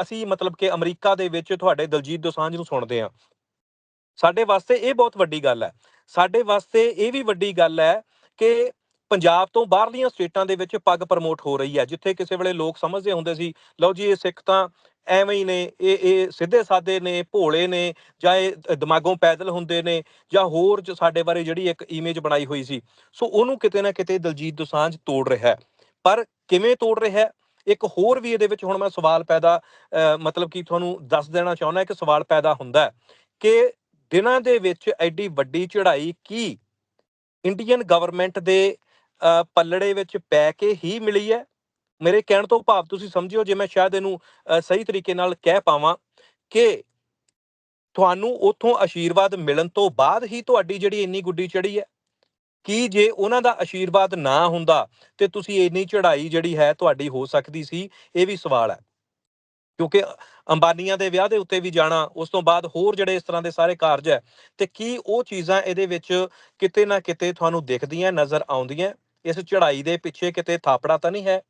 ਅਸੀਂ ਮਤਲਬ ਕਿ ਅਮਰੀਕਾ ਦੇ ਵਿੱਚ ਤੁਹਾਡੇ ਦਲਜੀਤ ਦੋਸਾਂਝ ਨੂੰ ਸੁਣਦੇ ਆ ਸਾਡੇ ਵਾਸਤੇ ਇਹ ਬਹੁਤ ਵੱਡੀ ਗੱਲ ਹੈ। ਸਾਡੇ ਵਾਸਤੇ ਇਹ ਵੀ ਵੱਡੀ ਗੱਲ ਹੈ ਕਿ ਪੰਜਾਬ ਤੋਂ ਬਾਹਰਲੀਆਂ ਸਟੇਟਾਂ ਦੇ ਵਿੱਚ ਪੱਗ ਪ੍ਰਮੋਟ ਹੋ ਰਹੀ ਹੈ, ਜਿੱਥੇ ਕਿਸੇ ਵੇਲੇ ਲੋਕ ਸਮਝਦੇ ਹੁੰਦੇ ਸੀ, ਲਓ ਜੀ ਇਹ ਸਿੱਖ ਤਾਂ ਐਵੇਂ ਹੀ ਨੇ, ਇਹ ਇਹ ਸਿੱਧੇ ਸਾਦੇ ਨੇ, ਭੋਲੇ ਨੇ, ਜਾਂ ਇਹ ਦਿਮਾਗੋਂ ਪੈਦਲ ਹੁੰਦੇ ਨੇ, ਜਾਂ ਹੋਰ ਜੋ ਸਾਡੇ ਬਾਰੇ ਜਿਹੜੀ ਇੱਕ ਇਮੇਜ ਬਣਾਈ ਹੋਈ ਸੀ। ਸੋ ਉਹਨੂੰ ਕਿਤੇ ਨਾ ਕਿਤੇ ਦਲਜੀਤ ਦੋਸਾਂਝ ਤੋੜ ਰਿਹਾ ਪਰ ਕਿਵੇਂ ਤੋੜ ਰਿਹਾ ਇੱਕ ਹੋਰ ਵੀ ਇਹਦੇ ਵਿੱਚ ਹੁਣ ਮੈਂ ਸਵਾਲ ਪੈਦਾ ਮਤਲਬ ਕਿ ਤੁਹਾਨੂੰ ਦੱਸ ਦੇਣਾ ਚਾਹੁੰਦਾ ਕਿ ਸਵਾਲ ਪੈਦਾ ਹੁੰਦਾ ਕਿ ਦਿਨਾਂ ਦੇ ਵਿੱਚ ਐਡੀ ਵੱਡੀ ਚੜ੍ਹਾਈ ਕੀ ਇੰਡੀਅਨ ਗਵਰਨਮੈਂਟ ਦੇ ਪੱਲੜੇ ਵਿੱਚ ਪੈ ਕੇ ਹੀ ਮਿਲੀ ਹੈ। ਮੇਰੇ ਕਹਿਣ ਤੋਂ ਭਾਵ ਤੁਸੀਂ ਸਮਝਿਓ ਜੇ ਮੈਂ ਸ਼ਾਇਦ ਇਹਨੂੰ ਅਹ, ਸਹੀ ਤਰੀਕੇ ਨਾਲ ਕਹਿ ਪਾਵਾਂ ਕਿ ਤੁਹਾਨੂੰ ਉਥੋਂ ਆਸ਼ੀਰਵਾਦ ਮਿਲਣ ਤੋਂ ਬਾਅਦ ਹੀ ਤੁਹਾਡੀ ਜਿਹੜੀ ਇੰਨੀ ਗੁੱਡੀ ਚੜੀ ਹੈ। ਕੀ ਜੇ ਉਹਨਾਂ ਦਾ ਆਸ਼ੀਰਵਾਦ ਨਾ ਹੁੰਦਾ ਤੇ ਤੁਸੀਂ ਇੰਨੀ ਚੜ੍ਹਾਈ ਜਿਹੜੀ ਹੈ ਤੁਹਾਡੀ ਹੋ ਸਕਦੀ ਸੀ ਇਹ ਵੀ ਸਵਾਲ ਹੈ। ਕਿਉਂਕਿ ਅੰਬਾਨੀਆਂ ਦੇ ਵਿਆਹ ਦੇ ਉੱਤੇ ਵੀ ਜਾਣਾ ਉਸ ਤੋਂ ਬਾਅਦ ਹੋਰ ਜਿਹੜੇ ਇਸ ਤਰ੍ਹਾਂ ਦੇ ਸਾਰੇ ਕਾਰਜ ਹੈ ਤੇ ਕੀ ਉਹ ਚੀਜ਼ਾਂ ਇਹਦੇ ਵਿੱਚ ਕਿਤੇ ਨਾ ਕਿਤੇ ਤੁਹਾਨੂੰ ਦਿਖਦੀਆਂ ਨਜ਼ਰ ਆਉਂਦੀਆਂ? ਇਸ ਚੜ੍ਹਾਈ ਦੇ ਪਿੱਛੇ ਕਿਤੇ ਥਾਪੜਾ ਤਾਂ ਨਹੀਂ ਹੈ?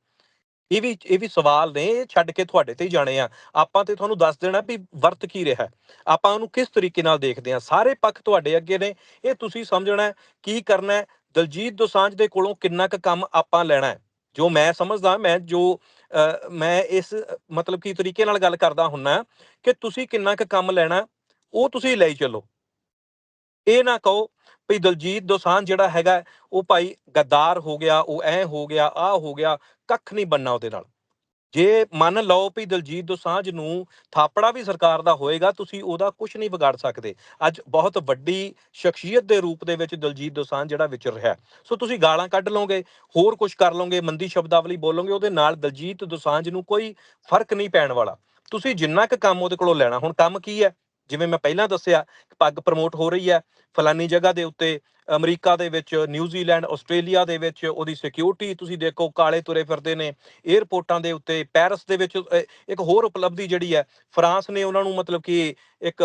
ਇਹ ਵੀ ਇਹ ਵੀ ਸਵਾਲ ਨੇ ਇਹ ਛੱਡ ਕੇ ਤੁਹਾਡੇ ਤੇ ਹੀ ਜਾਣੇ ਆ। ਆਪਾਂ ਤੇ ਤੁਹਾਨੂੰ ਦੱਸ ਦੇਣਾ ਵੀ ਵਰਤ ਕੀ ਰਿਹਾ। ਆਪਾਂ ਉਹਨੂੰ ਕਿਸ ਤਰੀਕੇ ਨਾਲ ਦੇਖਦੇ ਆ? ਸਾਰੇ ਪੱਖ ਤੁਹਾਡੇ ਅੱਗੇ ਨੇ। ਇਹ ਤੁਸੀਂ ਸਮਝਣਾ ਕੀ ਕਰਨਾ ਦਲਜੀਤ ਦੋਸਾਂਝ ਦੇ ਕੋਲੋਂ ਕਿੰਨਾ ਕੁ ਕੰਮ ਆਪਾਂ ਲੈਣਾ ਜੋ ਮੈਂ ਸਮਝਦਾ ਮੈਂ ਜੋ ਅ, ਮੈਂ ਇਸ ਮਤਲਬ ਕੀ ਤਰੀਕੇ ਨਾਲ ਗੱਲ ਕਰਦਾ ਹੁੰਨਾ ਕਿ ਤੁਸੀਂ ਕਿੰਨਾ ਕੁ ਕੰਮ ਲੈਣਾ ਉਹ ਤੁਸੀਂ ਲਈ ਚੱਲੋ। ਇਹ ਨਾ ਕਹੋ ਵੀ ਦਲਜੀਤ ਦੋਸਾਂਝ ਜਿਹੜਾ ਹੈਗਾ, ਉਹ ਭਾਈ ਗੱਦਾਰ ਹੋ ਗਿਆ, ਉਹ ਐ ਹੋ ਗਿਆ ਆ ਹੋ ਗਿਆ, ਕੱਖ ਨਹੀਂ ਬੰਨਾ ਉਹਦੇ ਨਾਲ। ਜੇ ਮੰਨ ਲਓ ਵੀ ਦਲਜੀਤ ਦੋਸਾਂਝ ਨੂੰ ਥਾਪੜਾ ਵੀ ਸਰਕਾਰ ਦਾ ਹੋਏਗਾ, ਤੁਸੀਂ ਉਹਦਾ ਕੁਝ ਨਹੀਂ ਵਿਗਾੜ ਸਕਦੇ। ਅੱਜ ਬਹੁਤ ਵੱਡੀ ਸ਼ਖਸੀਅਤ ਦੇ ਰੂਪ ਦੇ ਵਿੱਚ ਦਲਜੀਤ ਦੋਸਾਂਝ ਜਿਹੜਾ ਵਿਚਰ ਰਿਹਾ। ਸੋ ਤੁਸੀਂ ਗਾਲਾਂ ਕੱਢ ਲਓਗੇ, ਹੋਰ ਕੁਝ ਕਰ ਲਓਗੇ, ਮੰਦੀ ਸ਼ਬਦਾਵਲੀ ਬੋਲੋਗੇ, ਉਹਦੇ ਨਾਲ ਦਲਜੀਤ ਦੋਸਾਂਝ ਨੂੰ ਕੋਈ ਫ਼ਰਕ ਨਹੀਂ ਪੈਣ ਵਾਲਾ। ਤੁਸੀਂ ਜਿੰਨਾ ਕੁ ਕੰਮ ਉਹਦੇ ਕੋਲੋਂ ਲੈਣਾ, ਹੁਣ ਕੰਮ ਕੀ ਹੈ? ਜਿਵੇਂ ਮੈਂ ਪਹਿਲਾਂ ਦੱਸਿਆ ਪੱਗ ਪ੍ਰਮੋਟ ਹੋ ਰਹੀ ਹੈ, ਫਲਾਨੀ ਜਗ੍ਹਾ ਦੇ ਉੱਤੇ, ਅਮਰੀਕਾ ਦੇ ਵਿੱਚ ਨਿਊਜ਼ੀਲੈਂਡ ਆਸਟ੍ਰੇਲੀਆ ਦੇ ਵਿੱਚ ਉਹਦੀ ਸਿਕਿਉਰਿਟੀ ਤੁਸੀਂ ਦੇਖੋ, ਕਾਲੇ ਤੁਰੇ ਫਿਰਦੇ ਨੇ 에ਅਰਪੋਰਟਾਂ ਦੇ ਉੱਤੇ ਪੈਰਿਸ ਦੇ ਵਿੱਚ ਇੱਕ ਹੋਰ ਉਪਲਬਧੀ ਜਿਹੜੀ ਹੈ, ਫਰਾਂਸ ਨੇ ਉਹਨਾਂ ਨੂੰ ਮਤਲਬ ਕਿ ਇੱਕ,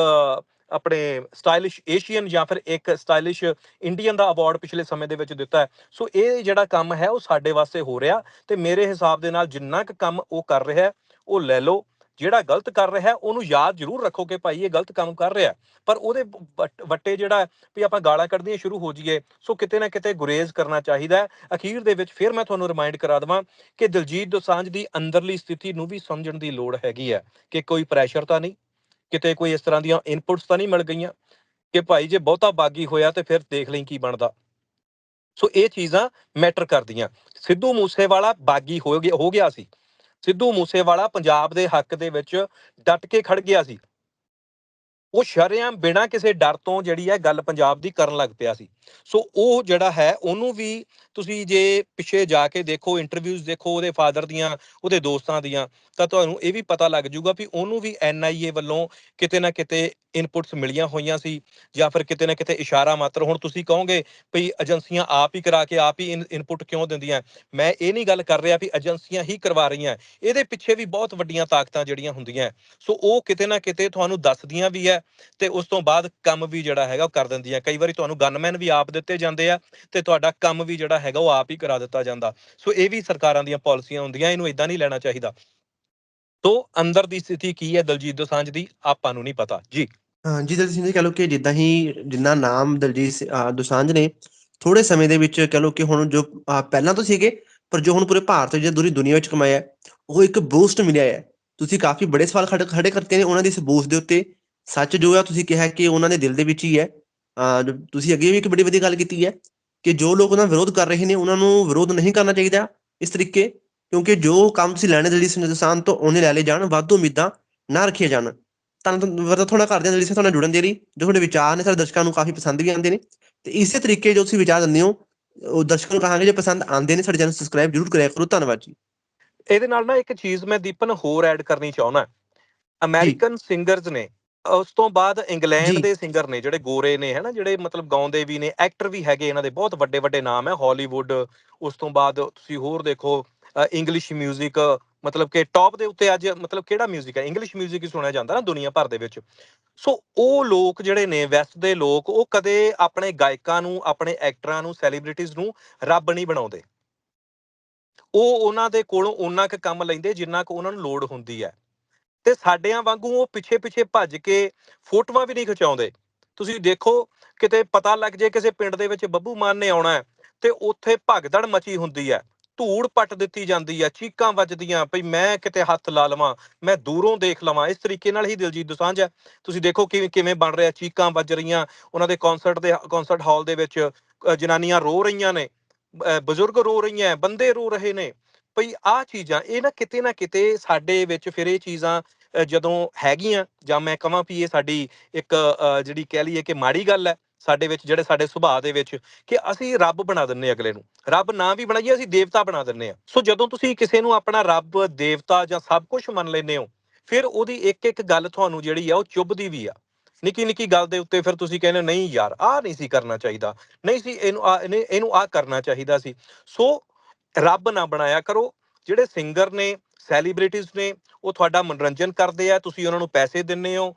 ਆਪਣੇ ਸਟਾਈਲਿਸ਼ ਏਸ਼ੀਅਨ ਜਾਂ ਫਿਰ ਇੱਕ ਸਟਾਈਲਿਸ਼ ਇੰਡੀਅਨ ਦਾ ਅਵਾਰਡ ਪਿਛਲੇ ਸਮੇਂ ਦੇ ਵਿੱਚ ਦਿੱਤਾ ਹੈ। ਸੋ ਇਹ ਜਿਹੜਾ ਕੰਮ ਹੈ, ਉਹ ਸਾਡੇ ਵਾਸਤੇ ਹੋ ਰਿਹਾ ਤੇ ਮੇਰੇ ਹਿਸਾਬ ਦੇ ਨਾਲ ਜਿੰਨਾ ਕੁ ਕੰਮ ਉਹ ਕਰ ਰਿਹਾ ਉਹ ਲੈ ਲਓ। ਜਿਹੜਾ ਗਲਤ ਕਰ ਰਿਹਾ, ਉਹਨੂੰ ਯਾਦ ਜ਼ਰੂਰ ਰੱਖੋ ਕਿ ਭਾਈ ਇਹ ਗਲਤ ਕੰਮ ਕਰ ਰਿਹਾ। ਪਰ ਉਹਦੇ ਵੱਟ- ਵੱਟੇ ਜਿਹੜਾ ਵੀ ਆਪਾਂ ਗਾਲਾਂ ਕੱਢਦੀਆਂ ਸ਼ੁਰੂ ਹੋ ਜਾਈਏ, ਸੋ ਕਿਤੇ ਨਾ ਕਿਤੇ ਗੁਰੇਜ਼ ਕਰਨਾ ਚਾਹੀਦਾ ਅਖੀਰ ਦੇ ਵਿੱਚ ਫਿਰ ਮੈਂ ਤੁਹਾਨੂੰ ਰਿਮਾਈਂਡ ਕਰਾ ਦਵਾਂ ਕਿ ਦਿਲਜੀਤ ਦੋਸਾਂਝ ਦੀ ਅੰਦਰਲੀ ਸਥਿਤੀ ਨੂੰ ਵੀ ਸਮਝਣ ਦੀ ਲੋੜ ਹੈਗੀ ਹੈ ਕਿ ਕੋਈ ਪ੍ਰੈਸ਼ਰ ਤਾਂ ਨਹੀਂ, ਕਿਤੇ ਕੋਈ ਇਸ ਤਰ੍ਹਾਂ ਦੀਆਂ ਇਨਪੁਟਸ ਤਾਂ ਨਹੀਂ ਮਿਲ ਗਈਆਂ ਕਿ ਭਾਈ ਜੇ ਬਹੁਤਾ ਬਾਗੀ ਹੋਇਆ ਤੇ ਫਿਰ ਦੇਖ ਲਈ ਕੀ ਬਣਦਾ। ਸੋ ਇਹ ਚੀਜ਼ਾਂ ਮੈਟਰ ਕਰਦੀਆਂ। ਸਿੱਧੂ ਮੂਸੇਵਾਲਾ ਬਾਗੀ ਹੋ ਗਿਆ ਹੋ ਗਿਆ ਸੀ। ਸਿੱਧੂ ਮੂਸੇਵਾਲਾ ਪੰਜਾਬ ਦੇ ਹੱਕ ਦੇ ਵਿੱਚ ਡਟ ਕੇ ਖੜ ਗਿਆ ਸੀ। ਉਹ ਸ਼ਰੇਆਮ ਬਿਨਾਂ ਕਿਸੇ ਡਰ ਤੋਂ ਜਿਹੜੀ ਹੈ ਗੱਲ ਪੰਜਾਬ ਦੀ ਕਰਨ ਲੱਗ ਪਿਆ ਸੀ। ਸੋ ਉਹ ਜਿਹੜਾ ਹੈ ਉਹਨੂੰ ਵੀ ਤੁਸੀਂ ਜੇ ਪਿੱਛੇ ਜਾ ਕੇ ਦੇਖੋ ਇੰਟਰਵਿਊਜ਼ ਦੇਖੋ ਉਹਦੇ ਫਾਦਰ ਦੀਆਂ, ਉਹਦੇ ਦੋਸਤਾਂ ਦੀਆਂ, ਤਾਂ ਤੁਹਾਨੂੰ ਇਹ ਵੀ ਪਤਾ ਲੱਗ ਜਾਊਗਾ ਵੀ ਉਹਨੂੰ ਵੀ ਐਨਆਈਏ ਵੱਲੋਂ ਕਿਤੇ ਨਾ ਕਿਤੇ ਇਨਪੁਟਸ ਮਿਲੀਆਂ ਹੋਈਆਂ ਸੀ ਜਾਂ ਫਿਰ ਕਿਤੇ ਨਾ ਕਿਤੇ ਇਸ਼ਾਰਾ ਮਾਤਰ। ਹੁਣ ਤੁਸੀਂ ਕਹੋਗੇ ਵੀ ਏਜੰਸੀਆਂ ਆਪ ਹੀ ਕਰਾ ਕੇ ਆਪ ਹੀ ਇਨਪੁਟ ਕਿਉਂ ਦਿੰਦੀਆਂ? ਮੈਂ ਇਹ ਨਹੀਂ ਗੱਲ ਕਰ ਰਿਹਾ ਵੀ ਏਜੰਸੀਆਂ ਹੀ ਕਰਵਾ ਰਹੀਆਂ। ਇਹਦੇ ਪਿੱਛੇ ਵੀ ਬਹੁਤ ਵੱਡੀਆਂ ਤਾਕਤਾਂ ਜਿਹੜੀਆਂ ਹੁੰਦੀਆਂ। ਸੋ ਉਹ ਕਿਤੇ ਨਾ ਕਿਤੇ ਤੁਹਾਨੂੰ ਦੱਸਦੀਆਂ ਵੀ ਹੈ ਤੇ ਉਸ ਤੋਂ ਬਾਅਦ ਕੰਮ ਵੀ ਜਿਹੜਾ ਹੈਗਾ ਉਹ ਕਰ ਦਿੰਦੀਆਂ। ਕਈ ਵਾਰੀ ਤੁਹਾਨੂੰ ਗਨਮੈਨ ਵੀ ਆਪ ਦਿੱਤੇ ਜਾਂਦੇ ਆ ਤੇ ਤੁਹਾਡਾ ਕੰਮ ਵੀ ਜਿਹੜਾ ਹੈਗਾ, ਉਹ ਆਪ ਹੀ ਕਰਾ ਦਿੱਤਾ ਜਾਂਦਾ। ਸੋ ਇਹ ਵੀ ਸਰਕਾਰਾਂ ਦੀਆਂ ਪਾਲਿਸੀਆਂ ਹੁੰਦੀਆਂ, ਇਹਨੂੰ ਇਦਾਂ ਨਹੀਂ ਲੈਣਾ ਚਾਹੀਦਾ। ਤੋ ਅੰਦਰ ਦੀ ਸਥਿਤੀ ਕੀ ਹੈ ਦਲਜੀਤ ਦੋਸਾਂਝ ਦੀ, ਆਪਾਂ ਨੂੰ ਨਹੀਂ ਪਤਾ। ਜੀ। ਜੀ, ਦਲਜੀਤ ਸਿੰਘ ਜੀ, ਕਹ ਲਓ ਕਿ ਜਿੱਦਾਂ ਹੀ ਜਿੰਨਾ ਨਾਮ ਦਲਜੀਤ ਦੋਸਾਂਝ ਨੇ ਥੋੜੇ ਸਮੇਂ ਦੇ ਵਿੱਚ ਕਹ ਲਓ ਕਿ ਹੁਣ ਜੋ ਪਹਿਲਾਂ ਤੋਂ ਸੀਗੇ, ਪਰ ਜੋ ਹੁਣ ਪੂਰੇ ਭਾਰਤ ਜਾਂ ਦੂਰੀ ਦੁਨੀਆ ਵਿੱਚ ਕਮਾਇਆ, ਉਹ ਇੱਕ ਬੂਸਟ ਮਿਲਿਆ ਹੈ। ਤੁਸੀਂ ਕਾਫੀ ਬੜੇ ਸਵਾਲ ਖੜੇ ਖੜੇ ਕਰਤੇ ਨੇ ਉਹਨਾਂ ਦੇ ਇਸ ਬੂਸਟ ਦੇ ਉੱਤੇ। ਸੱਚ ਜੋ ਹੈ ਤੁਸੀਂ ਕਿਹਾ ਕਿ ਉਹਨਾਂ ਦੇ ਦਿਲ ਦੇ ਵਿੱਚ ਹੀ ਹੈ। ਅਹ ਤੁਸੀਂ ਅੱਗੇ ਵੀ ਇੱਕ ਬੜੀ ਵਧੀਆ ਗੱਲ ਕੀਤੀ ਹੈ। ਕਿ ਜੋ ਲੋਕ ਉਹਨਾਂ ਦਾ ਵਿਰੋਧ ਕਰ ਰਹੇ ਨੇ ਉਹਨਾਂ ਨੂੰ ਵਿਰੋਧ ਨਹੀਂ ਕਰਨਾ ਚਾਹੀਦਾ ਇਸ ਤਰੀਕੇ ਕਿਉਂਕਿ ਜੋ ਕੰਮ ਤੁਸੀਂ ਲੈਣੇ ਸਿੰਘ ਦੋਸਾਂਝ ਤੋਂ ਉਹਨੇ ਲੈ ਲਏ ਜਾਣ ਵਾਧੂ ਉਮੀਦਾਂ ਨਾ ਰੱਖੀਆਂ ਜਾਣ। ਤੁਹਾਨੂੰ ਵਰਤਾ ਥੋੜਾ ਕਰਦੇ ਹਾਂ ਤੁਹਾਡੇ ਨਾਲ ਜੁੜਨ ਦੇ ਲਈ ਜੋ ਤੁਹਾਡੇ ਵਿਚਾਰ ਨੇ ਸਾਡੇ ਦਰਸ਼ਕਾਂ ਨੂੰ ਕਾਫੀ ਪਸੰਦ ਵੀ ਆਉਂਦੇ ਨੇ। ਤੇ ਇਸੇ ਤਰੀਕੇ ਜੋ ਤੁਸੀਂ ਵਿਚਾਰ ਦਿੰਦੇ ਹੋ ਉਹ ਦਰਸ਼ਕਾਂ ਨੂੰ ਕਹਾਂਗੇ ਜੇ ਪਸੰਦ ਆਉਂਦੇ ਨੇ ਸਾਡੇ ਚੈਨਲ ਸਬਸਕ੍ਰਾਈਬ ਜਰੂਰ ਕਰਿਆ ਕਰੋ। ਧੰਨਵਾਦ ਜੀ। ਇਹਦੇ ਨਾਲ ਨਾ ਇੱਕ ਚੀਜ਼ ਮੈਂ ਦੀਪਨ ਹੋਰ ਐਡ ਕਰਨੀ ਚਾਹੁੰਦਾ। ਅਮਰੀਕਨ ਸਿੰਗਰਸ ਨੇ ਉਸ ਤੋਂ ਬਾਅਦ ਇੰਗਲੈਂਡ ਜੀ। ਦੇ ਸਿੰਗਰ ਨੇ ਜਿਹੜੇ ਗੋਰੇ ਨੇ ਹਨਾ ਜਿਹੜੇ ਮਤਲਬ ਗਾਉਂਦੇ ਵੀ ਨੇ ਐਕਟਰ ਵੀ ਹੈਗੇ ਇਹਨਾਂ ਦੇ ਬਹੁਤ ਵੱਡੇ ਵੱਡੇ ਨਾਮ ਹੈ ਹਾਲੀਵੁੱਡ ਉਸ ਤੋਂ ਬਾਅਦ ਤੁਸੀਂ ਹੋਰ ਦੇਖੋ ਇੰਗਲਿਸ਼ 뮤직 ਮਤਲਬ ਕਿ ਟੌਪ ਦੇ ਉੱਤੇ ਅੱਜ ਮਤਲਬ ਕਿਹੜਾ 뮤직 ਹੈ ਇੰਗਲਿਸ਼ 뮤직 ਹੀ ਸੁਣਿਆ ਜਾਂਦਾ ਨਾ ਦੁਨੀਆ ਭਰ ਦੇ ਵਿੱਚ ਸੋ ਉਹ ਲੋਕ ਜਿਹੜੇ ਨੇ ਵੈਸਟ ਦੇ ਲੋਕ ਉਹ ਕਦੇ ਆਪਣੇ ਗਾਇਕਾਂ ਨੂੰ ਆਪਣੇ ਐਕਟਰਾਂ ਨੂੰ ਸੈਲੀਬ੍ਰਿਟੀਜ਼ ਨੂੰ ਰੱਬ ਨਹੀਂ ਬਣਾਉਂਦੇ ਉਹ ਉਹਨਾਂ ਦੇ ਕੋਲੋਂ ਉਹਨਾਂ ਕੁ ਕੰਮ ਲੈਂਦੇ ਜਿੰਨਾ ਕੁ ਉਹਨਾਂ ਨੂੰ ਲੋੜ ਹੁੰਦੀ ਹੈ ਤੇ ਸਾਡਿਆਂ ਵਾਂਗੂ ਉਹ ਪਿੱਛੇ ਪਿੱਛੇ ਭੱਜ ਕੇ ਫੋਟੋਆਂ ਵੀ ਨਹੀਂ ਖਿਚਾਉਂਦੇ। ਤੁਸੀਂ ਦੇਖੋ, ਕਿਤੇ ਪਤਾ ਲੱਗ ਜੇ ਕਿਸੇ ਪਿੰਡ ਦੇ ਵਿੱਚ ਬੱਬੂ ਮਾਨ ਨੇ ਆਉਣਾ ਤੇ ਉੱਥੇ ਭਗਦੜ ਮਚੀ ਹੁੰਦੀ ਹੈ। ਧੂੜ ਪੱਟ ਦਿੱਤੀ ਜਾਂਦੀ ਹੈ, ਚੀਕਾਂ ਵੱਜਦੀਆਂ, ਭਈ ਮੈਂ ਕਿਤੇ ਹੱਥ ਲਾ ਲਵਾਂ, ਮੈਂ ਦੂਰੋਂ ਦੇਖ ਲਵਾਂ। ਇਸ ਤਰੀਕੇ ਨਾਲ ਹੀ ਦਿਲਜੀਤ ਦੋਸਾਂਝ ਹੈ। ਤੁਸੀਂ ਦੇਖੋ ਕਿਵੇਂ ਕਿਵੇਂ ਬਣ ਰਿਹਾ, ਚੀਕਾਂ ਵੱਜ ਰਹੀਆਂ। ਉਹਨਾਂ ਦੇ ਕਨਸਰਟ ਦੇ ਕਨਸਰਟ ਹਾਲ ਦੇ ਵਿੱਚ ਜਨਾਨੀਆਂ ਰੋ ਰਹੀਆਂ ਨੇ। ਬਜ਼ੁਰਗ ਰੋ ਰਹੀਆਂ, ਬੰਦੇ ਰੋ ਰਹੇ ਨੇ। ਭਈ ਆਹ ਚੀਜ਼ਾਂ, ਇਹ ਨਾ ਕਿਤੇ ਨਾ ਕਿਤੇ ਸਾਡੇ ਵਿੱਚ ਫਿਰ ਇਹ ਚੀਜ਼ਾਂ ਜਦੋਂ ਹੈਗੀਆਂ ਜਾਂ ਮੈਂ ਕਹਾਂ ਵੀ ਇਹ ਸਾਡੀ ਇੱਕ ਜਿਹੜੀ ਕਹਿ ਲਈਏ ਕਿ ਮਾੜੀ ਗੱਲ ਹੈ, ਸਾਡੇ ਵਿੱਚ ਜਿਹੜੇ ਸਾਡੇ ਸੁਭਾਅ ਦੇ ਵਿੱਚ ਕਿ ਅਸੀਂ ਰੱਬ ਬਣਾ ਦਿੰਨੇ ਅਗਲੇ ਨੂੰ। ਰੱਬ ਨਾ ਵੀ ਬਣਾਈਏ, ਅਸੀਂ ਦੇਵਤਾ ਬਣਾ ਦਿੰਨੇ ਆ ਸੋ ਜਦੋਂ ਤੁਸੀਂ ਕਿਸੇ ਨੂੰ ਆਪਣਾ ਰੱਬ, ਦੇਵਤਾ ਜਾਂ ਸਭ ਕੁਝ ਮੰਨ ਲੈਂਦੇ ਹੋ, ਫਿਰ ਉਹਦੀ ਇੱਕ ਇੱਕ ਗੱਲ ਤੁਹਾਨੂੰ ਜਿਹੜੀ ਆ, ਉਹ ਚੁੱਭਦੀ ਵੀ ਆ। ਨਿੱਕੀ ਨਿੱਕੀ ਗੱਲ ਦੇ ਉੱਤੇ ਫਿਰ ਤੁਸੀਂ ਕਹਿੰਦੇ ਨਹੀਂ ਯਾਰ, ਆਹ ਨਹੀਂ ਸੀ ਕਰਨਾ ਚਾਹੀਦਾ। ਨਹੀਂ ਸੀ, ਇਹਨੂੰ ਆਹ- ਇਹਨੂੰ ਆਹ ਕਰਨਾ ਚਾਹੀਦਾ ਸੀ। ਸੋ ਰੱਬ ਨਾ ਬਣਾਇਆ ਕਰੋ। ਜਿਹੜੇ ਸਿੰਗਰ ਨੇ ਸੈਲੀਬ੍ਰਿਟੀਜ਼ ਨੇ, ਉਹ ਤੁਹਾਡਾ ਮਨੋਰੰਜਨ ਕਰਦੇ ਆ, ਤੁਸੀਂ ਉਹਨਾਂ ਨੂੰ ਪੈਸੇ ਦਿੰਨੇ ਹੋ।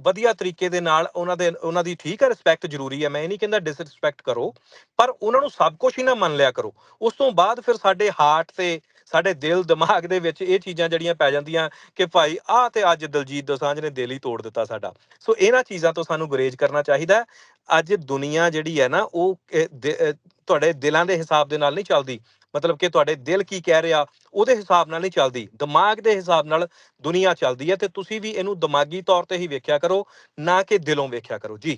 ਵਧੀਆ ਤਰੀਕੇ ਦੇ ਨਾਲ ਉਹਨਾਂ ਦੇ, ਉਹਨਾਂ ਦੀ ਠੀਕ ਹੈ ਰਿਸਪੈਕਟ ਜ਼ਰੂਰੀ ਹੈ। ਮੈਂ ਇਹ ਨਹੀਂ ਕਹਿੰਦਾ ਡਿਸਰਿਸਪੈਕਟ ਕਰੋ, ਪਰ ਉਹਨਾਂ ਨੂੰ ਸਭ ਕੁਝ ਹੀ ਨਾ ਮੰਨ ਲਿਆ ਕਰੋ। ਉਸ ਤੋਂ ਬਾਅਦ ਫਿਰ ਸਾਡੇ ਹਾਰਟ ਤੇ, ਸਾਡੇ ਦਿਲ, ਦਿਮਾਗ ਦੇ ਵਿੱਚ ਇਹ ਚੀਜ਼ਾਂ ਜਿਹੜੀਆਂ ਪੈ ਜਾਂਦੀਆਂ ਕਿ ਭਾਈ ਆਹ ਤੇ ਅੱਜ ਦਲਜੀਤ ਦੋਸਾਂਝ ਨੇ ਦਿਲ ਹੀ ਤੋੜ ਦਿੱਤਾ ਸਾਡਾ। ਸੋ ਇਹਨਾਂ ਚੀਜ਼ਾਂ ਤੋਂ ਸਾਨੂੰ ਗੁਰੇਜ਼ ਕਰਨਾ ਚਾਹੀਦਾ ਅੱਜ ਦੁਨੀਆ ਜਿਹੜੀ ਹੈ ਨਾ, ਉਹ ਤੁਹਾਡੇ ਦਿਲਾਂ ਦੇ ਹਿਸਾਬ ਦੇ ਨਾਲ ਨਹੀਂ ਚੱਲਦੀ। ਮਤਲਬ ਕਿ ਤੁਹਾਡੇ ਦਿਲ ਕੀ ਕਹਿ ਰਿਹਾ, ਉਹਦੇ ਹਿਸਾਬ ਨਾਲ ਨਹੀਂ ਚੱਲਦੀ। ਦਿਮਾਗ ਦੇ ਹਿਸਾਬ ਨਾਲ ਦੁਨੀਆ ਚੱਲਦੀ ਹੈ ਤੇ ਤੁਸੀਂ ਵੀ ਇਹਨੂੰ ਦਿਮਾਗੀ ਤੌਰ ਤੇ ਹੀ ਵੇਖਿਆ ਕਰੋ, ਨਾ ਕਿ ਦਿਲੋਂ ਵੇਖਿਆ ਕਰੋ। ਜੀ।